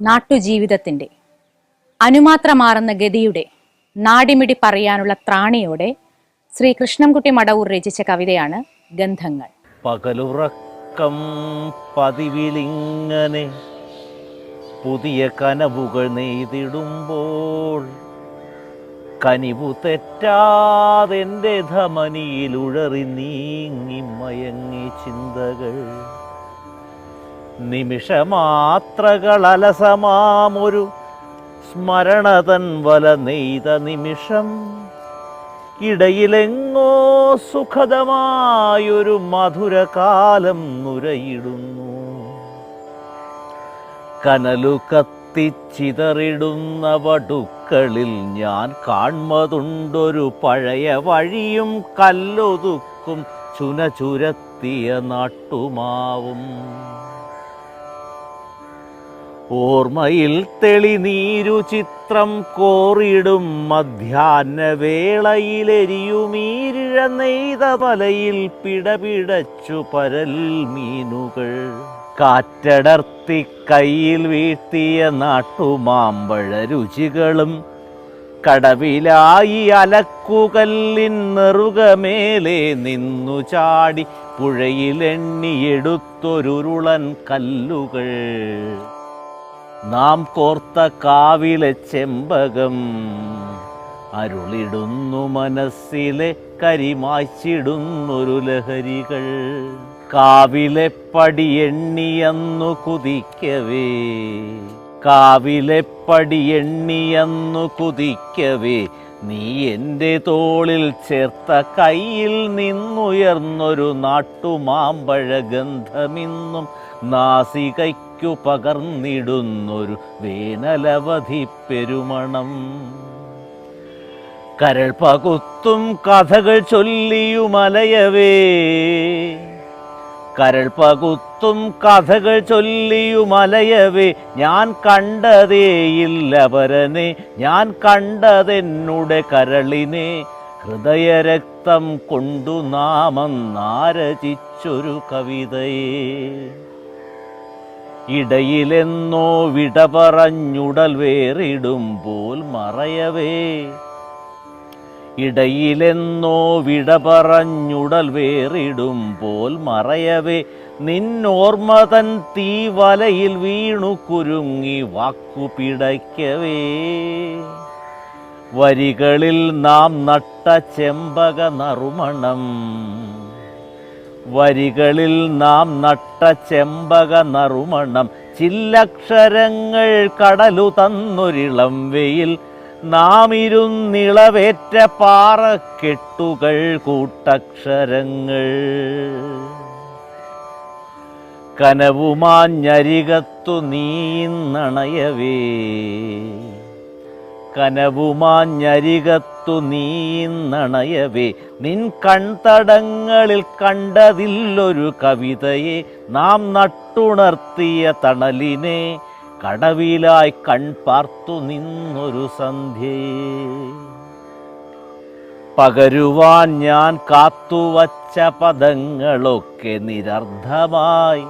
നാട്ടുജീവിതത്തിന്റെ അനുമാത്രമാറുന്ന ഗതിയുടെ നാടിമിടി പറയാനുള്ള ത്രാണിയോടെ ശ്രീ കൃഷ്ണൻകുട്ടി മടവൂർ രചിച്ച കവിതയാണ് ഗന്ധങ്ങൾ. പകലുറക്കം പതിവിലിങ്ങനെ പുതിയ കനവുകൾ നെയ്തിടുമ്പോൾ കനിവു തെറ്റാതെന്റെ ധമനിയിൽ ഉഴറി നീങ്ങി മയങ്ങി ചിന്തകൾ. നിമിഷമാത്രകൾ അലസമാമൊരു സ്മരണതൻ വല നെയ്ത നിമിഷം. ഇടയിലെങ്ങോ സുഖദമായൊരു മധുരകാലം നുരയിടുന്നു. കനലു കത്തിച്ചിതറിടുന്ന വടുക്കളിൽ ഞാൻ കാൺമതുണ്ടൊരു പഴയ വഴിയും കല്ലൊതുക്കും ചുനചുരത്തിയ നാട്ടുമാവും. ഓർമ്മയിൽ തെളിനീരു ചിത്രം കോറിടും മധ്യാഹ്ന വേളയിലെരിയുമീരിഴ നെയ്ത തലയിൽ പിടപിടച്ചു പരൽ മീനുകൾ. കാറ്റടർത്തി കയ്യിൽ വീഴ്ത്തിയ നാട്ടുമാമ്പഴ രുചികളും കടവിലായി അലക്കുകല്ലിൻ നെറുകമേലെ നിന്നു ചാടി പുഴയിലെണ്ണിയെടുത്തൊരുരുളൻ കല്ലുകൾ. നാം കോർത്ത കാവിലെ ചെമ്പകം അരുളിടുന്നു മനസ്സിലെ കരിമാച്ചിടുന്നൊരു ലഹരികൾ. കാവിലെ പടി എണ്ണിയന്നു കുതിക്കവേ. കാവിലെ പടി എണ്ണിയന്നു കുതിക്കവേ. നീ എന്റെ തോളിൽ ചേർത്ത കയ്യിൽ നിന്നുയർന്നൊരു നാട്ടുമാമ്പഴ ഗന്ധമിന്നും നാസികയ്ക്കു പകർന്നിടുന്നൊരു വേനലവധി പെരുമണം. കരൾ പകുത്തും കഥകൾ ചൊല്ലിയുമലയവേ കരൾ പകുത്തും കഥകൾ ചൊല്ലിയുമലയവേ ഞാൻ കണ്ടതേയില്ല പരനെ ഞാൻ കണ്ടതെന്നുടെ കരളിനെ. ഹൃദയരക്തം കൊണ്ടു നാമം നാരചിച്ചൊരു കവിതയെ. ഇടയിലെന്നോ വിട പറഞ്ഞുടൽ പോൽ മറയവേ. ഇടയിലെന്നോ വിട പറഞ്ഞുടൽ പോൽ മറയവേ. നിന്നോർമ്മ തൻ തീവലയിൽ വീണു കുരുങ്ങി വാക്കു പിടയ്ക്കവേ. വരികളിൽ നാം നട്ട ചെമ്പക നറുമണം വരികളിൽ നാം നട്ട ചെമ്പക നറുമണം ചില്ലക്ഷരങ്ങൾ കടലു തന്നൊരിളം വെയിൽ നാം ഇരുന്നിളവേറ്റ പാറക്കെട്ടുകൾ കൂട്ടക്ഷരങ്ങൾ. കനവുമാഞ്ഞരികത്തു നീന്നണയവേ കനവുമാഞ്ഞരികത്തു നീന്നണയവേ നിൻ കൺതടങ്ങളിൽ കണ്ടതില്ലൊരു കവിതയെ. നാം നട്ടുണർത്തിയ തണലിനെ കടവിലായി കൺപാർത്തു നിന്നൊരു സന്ധ്യയെ പകരുവാൻ ഞാൻ കാത്തുവച്ച പദങ്ങളൊക്കെ നിരർദ്ധമായി.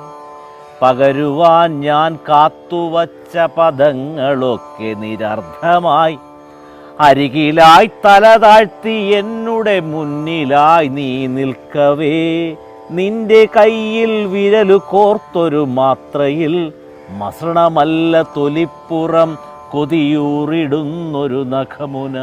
പകരുവാൻ ഞാൻ കാത്തുവച്ച പദങ്ങളൊക്കെ നിരർദ്ധമായി. അരികിലായി തല താഴ്ത്തി എന്നുടെ മുന്നിലായി നീ നിൽക്കവേ. നിന്റെ കയ്യിൽ വിരലു കോർത്തൊരു മാത്രയിൽ മസണമല്ല തൊലിപ്പുറം കൊതിയൂറിടുന്നൊരു നഖമുന.